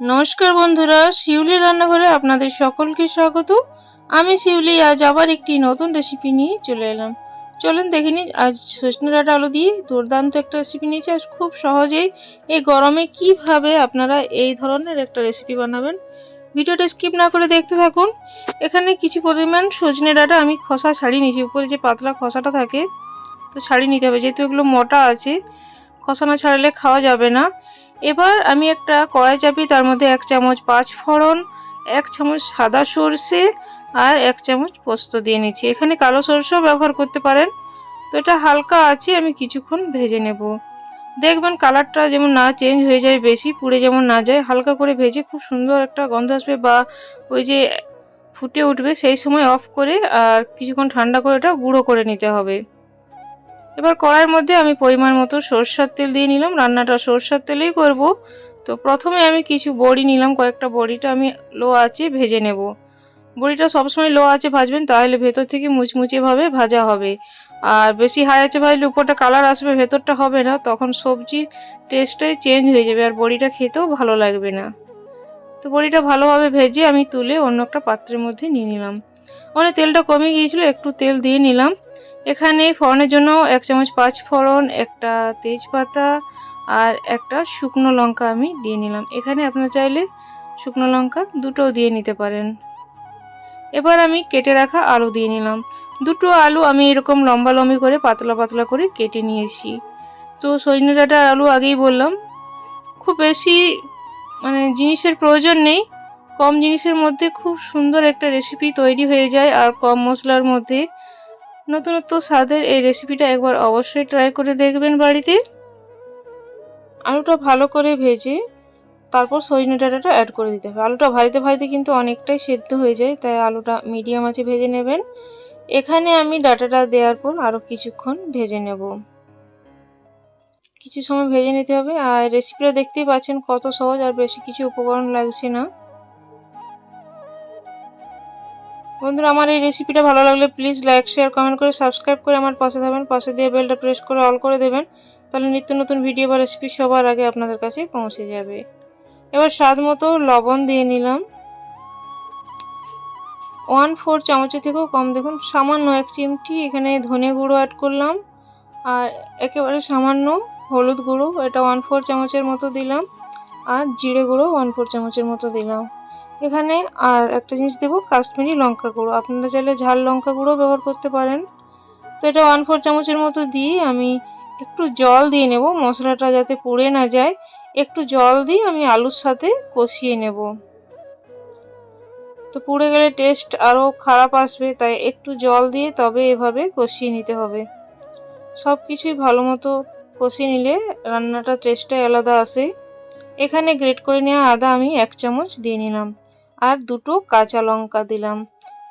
নমস্কার বন্ধুরা, শিউলি রান্নাঘরে আপনাদের সকলকে স্বাগত। আমি শিউলি, আজ আবার একটি নতুন রেসিপি নিয়ে চলে এলাম। চলুন দেখে নিন আজ সজনে ডাঁটা আলু দিয়ে দুর্দান্ত একটা রেসিপি নিয়েছি। আজ খুব সহজেই এই গরমে কীভাবে আপনারা এই ধরনের একটা রেসিপি বানাবেন, ভিডিওটা স্কিপ না করে দেখতে থাকুন। এখানে কিছু পরিমাণ সজনে ডাঁটা আমি খসা ছাড়িয়ে নিয়েছি। উপরে যে পাতলা খসাটা থাকে, তো ছাড়িয়ে নিতে হবে। যেহেতু এগুলো মোটা আছে, খসা না ছাড়ালে খাওয়া যাবে না। এবার আমি একটা কড়াই চাপি তার মধ্যে এক চামচ পাঁচ ফোড়ন, এক চামচ সাদা সর্ষে আর এক চামচ পোস্ত দিয়ে নিচ্ছি। এখানে কালো সরষেও ব্যবহার করতে পারেন। তো এটা হালকা আছে আমি কিছুক্ষণ ভেজে নেব। দেখবেন কালারটা যেমন না চেঞ্জ হয়ে যায়, বেশি পুড়ে যেমন না যায়, হালকা করে ভেজে খুব সুন্দর একটা গন্ধ আসবে বা ওই যে ফুটে উঠবে সেই সময় অফ করে আর কিছুক্ষণ ঠান্ডা করে এটা গুঁড়ো করে নিতে হবে। এবার কড়াইয়ের মধ্যে আমি পরিমাণ মতো সরষার তেল দিয়ে নিলাম। রান্নাটা সরষার তেলেই করব। তো প্রথমে আমি কিছু বড়ি নিলাম। কয়েকটা বড়িটা আমি লো আছে ভেজে নেব। বড়িটা সবসময় লো আছে ভাজবেন, তাহলে ভেতর থেকে মুচমুচেভাবে ভাজা হবে। আর বেশি হাই আছে ভাজলে উপরটা কালার আসবে, ভেতরটা হবে না। তখন সবজির টেস্টটাই চেঞ্জ হয়ে যাবে আর বড়িটা খেতেও ভালো লাগবে না। তো বড়িটা ভালোভাবে ভেজে আমি তুলে অন্য একটা পাত্রের মধ্যে নিয়ে নিলাম। মানে তেলটা কমে গিয়েছিল, একটু তেল দিয়ে নিলাম। এখানে ফোড়নের জন্য এক চামচ পাঁচ ফোড়ন, একটা তেজপাতা আর একটা শুকনো লঙ্কা আমি দিয়ে নিলাম। এখানে আপনারা চাইলে শুকনো লঙ্কা দুটো দিয়ে নিতে পারেন। এবার আমি কেটে রাখা আলু দিয়ে নিলাম। দুটো আলু আমি এরকম লম্বা লম্বি করে, পাতলা পাতলা করে কেটে নিয়েছি। তো সজনে ডাঁটার আলু আগেই বললাম, খুব বেশি মানে জিনিসের প্রয়োজন নেই। কম জিনিসের মধ্যে খুব সুন্দর একটা রেসিপি তৈরি হয়ে যায় আর কম মশলার মধ্যে নতুনত্ব স্বাদের এই রেসিপিটা একবার অবশ্যই ট্রাই করে দেখবেন বাড়িতে। আলুটা ভালো করে ভেজে তারপর সজনে ডাঁটাটা অ্যাড করে দিতে হবে। আলুটা ভাজতে ভাজতে কিন্তু অনেকটাই সেদ্ধ হয়ে যায়, তাই আলুটা মিডিয়াম আছে ভেজে নেবেন। এখানে আমি ডাটাটা দেওয়ার পর আরও কিছুক্ষণ ভেজে নেব। কিছু সময় ভেজে নিতে হবে। আর রেসিপিটা দেখতেই পাচ্ছেন কত সহজ আর বেশি কিছু উপকরণ লাগছে না। বন্ধুরা, আমার এই রেসিপিটা ভালো লাগলে প্লিজ লাইক শেয়ার কমেন্ট করে সাবস্ক্রাইব করে আমার পাশে থাকবেন। পাশে দিয়ে বেলটা প্রেস করে অল করে দেবেন। তাহলে নিত্য নতুন ভিডিও বা রেসিপি সবার আগে আপনাদের কাছে পৌঁছে যাবে। এবার স্বাদ মতো লবণ দিয়ে নিলাম। ওয়ান ফোর চামচের থেকেও কম দেখুন, সামান্য এক চিমটি এখানে ধনে গুঁড়ো অ্যাড করলাম। আর একেবারে সামান্য হলুদ গুঁড়ো, এটা ওয়ান ফোর চামচের মতো দিলাম। আর জিরে গুঁড়ো ওয়ান ফোর চামচের মতো দিলাম। এখানে আর একটা জিনিস দেবো, কাশ্মীরি লঙ্কা গুঁড়ো। আপনারা চাইলে ঝাল লঙ্কা গুঁড়ো ব্যবহার করতে পারেন। তো এটা ওয়ান ফোর চামচের মতো দিয়ে আমি একটু জল দিয়ে নেব, মশলাটা যাতে পুড়ে না যায়। একটু জল দিয়ে আমি আলুর সাথে কষিয়ে নেব। তো পুড়ে গেলে টেস্ট আরও খারাপ আসবে, তাই একটু জল দিয়ে তবে এভাবে কষিয়ে নিতে হবে। সব কিছুই ভালো মতো কষিয়ে নিলে রান্নাটা টেস্টটাই আলাদা আসে। এখানে গ্রেট করে নেওয়া আদা আমি এক চামচ দিয়ে নিলাম। আর দুটো কাঁচা লঙ্কা দিলাম।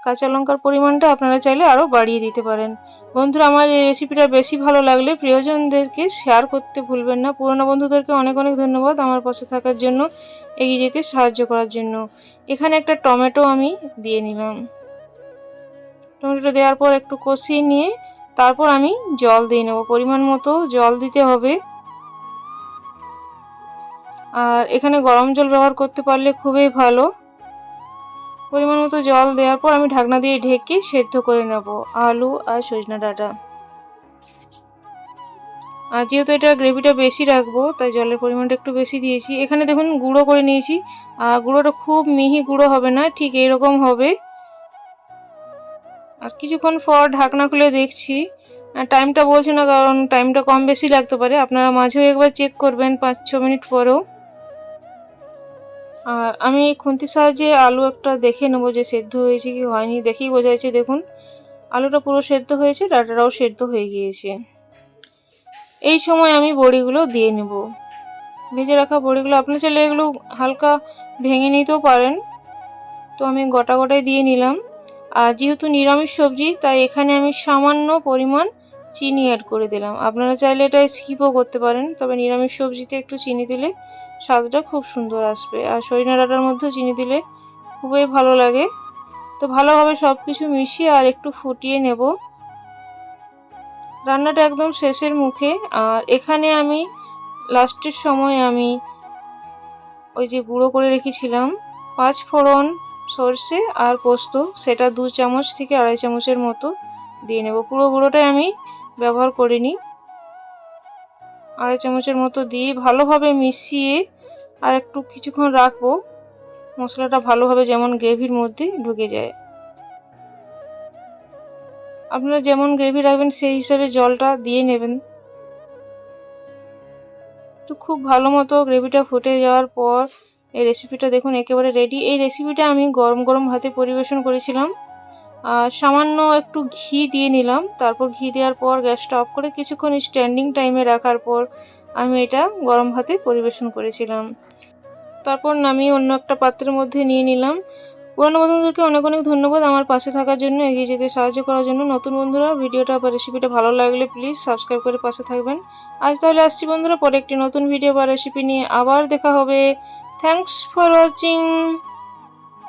কাঁচা লঙ্কার পরিমাণটা আপনারা চাইলে আরও বাড়িয়ে দিতে পারেন। বন্ধুরা, আমার এই রেসিপিটা বেশি ভালো লাগলে প্রিয়জনদেরকে শেয়ার করতে ভুলবেন না। পুরনো বন্ধুদেরকে অনেক অনেক ধন্যবাদ আমার পাশে থাকার জন্য, এগিয়ে যেতে সাহায্য করার জন্য। এখানে একটা টমেটো আমি দিয়ে নিলাম। টমেটোটা দেওয়ার পর একটু কষিয়ে নিয়ে তারপর আমি জল দিয়ে নেব। পরিমাণ মতো জল দিতে হবে। আর এখানে গরম জল ব্যবহার করতে পারলে খুবই ভালো। পরিমাণ মতো জল দেওয়ার পর আমি ঢাকনা দিয়ে ঢেকে সেদ্ধ করে নেব, আলু আর সজনা ডাঁটা। আর যেহেতু এটা গ্রেভিটা বেশি রাখব, তাই জলের পরিমাণটা একটু বেশি দিয়েছি। এখানে দেখুন গুঁড়ো করে নিয়েছি। আর গুঁড়োটা খুব মিহি গুঁড়ো হবে না, ঠিক এরকম হবে। আর কিছুক্ষণ পর ঢাকনা খুলে দেখছি। টাইমটা বলছি না, কারণ টাইমটা কম বেশি লাগতে পারে। আপনারা মাঝেও একবার চেক করবেন পাঁচ ছ মিনিট পরেও। আর আমি খুন্তির সাহায্যে আলু একটা দেখে নেব যে সেদ্ধ হয়েছে কি হয়নি, দেখেই বোঝা যাচ্ছে দেখুন, আলুটা পুরো সেদ্ধ হয়েছে, ডাটাটাও সেদ্ধ হয়ে গিয়েছে। এই সময় আমি বড়িগুলো দিয়ে নেব। ভেজে রাখা বড়িগুলো, আপনি চাইলে এগুলো হালকা ভেঙে নিতেও পারেন। তো আমি গোটা গোটায় দিয়ে নিলাম। আর যেহেতু নিরামিষ সবজি, তাই এখানে আমি সামান্য পরিমাণ চিনি অ্যাড করে দিলাম। আপনারা চাইলে এটা স্কিপও করতে পারেন, তবে নিরামিষ সবজিতে একটু চিনি দিলে স্বাদটা খুব সুন্দর আসবে। আর সজনা ডাটার মধ্যেও চিনি দিলে খুবই ভালো লাগে। তো ভালোভাবে সব কিছু মিশিয়ে আর একটু ফুটিয়ে নেব। রান্নাটা একদম শেষের মুখে। আর এখানে আমি লাস্টের সময় আমি ওই যে গুঁড়ো করে রেখেছিলাম পাঁচ ফোড়ন সর্ষে আর পোস্ত, সেটা দু চামচ থেকে আড়াই চামচের মতো দিয়ে নেব। পুরো গুঁড়োটাই আমি ব্যবহার করিনি। আড়াই চামচের মতো দিয়ে ভালোভাবে মিশিয়ে আর একটু কিছুক্ষণ রাখব। মশলাটা ভালোভাবে যেমন গ্রেভির মধ্যে ঢুকে যায়। আপনারা যেমন গ্রেভি রাখবেন, সেই হিসাবে জলটা দিয়ে নেবেন। তো খুব ভালো মতো গ্রেভিটা ফুটে যাওয়ার পর এই রেসিপিটা দেখুন একেবারে রেডি এই রেসিপিটা আমি গরম গরম ভাতে পরিবেশন করেছিলাম। সামান্য একটু ঘি দিয়ে নিলাম। তারপর ঘি দেওয়ার পর গ্যাসটা অফ করে কিছুক্ষণ স্ট্যান্ডিং টাইমে রাখার পর আমি এটা গরম ভাতে পরিবেশন করেছিলাম। তারপর নামিয়ে অন্য একটা পাত্রের মধ্যে নিয়ে নিলাম। পুরনো বন্ধুদেরকে অনেক অনেক ধন্যবাদ আমার পাশে থাকার জন্য, এগিয়ে যেতে সাহায্য করার জন্য। নতুন বন্ধুরা, ভিডিওটা বা রেসিপিটা ভালো লাগলে প্লিজ সাবস্ক্রাইব করে পাশে থাকবেন। আজ তাহলে আসছি বন্ধুরা, পরে একটি নতুন ভিডিও বা রেসিপি নিয়ে আবার দেখা হবে। Thanks for watching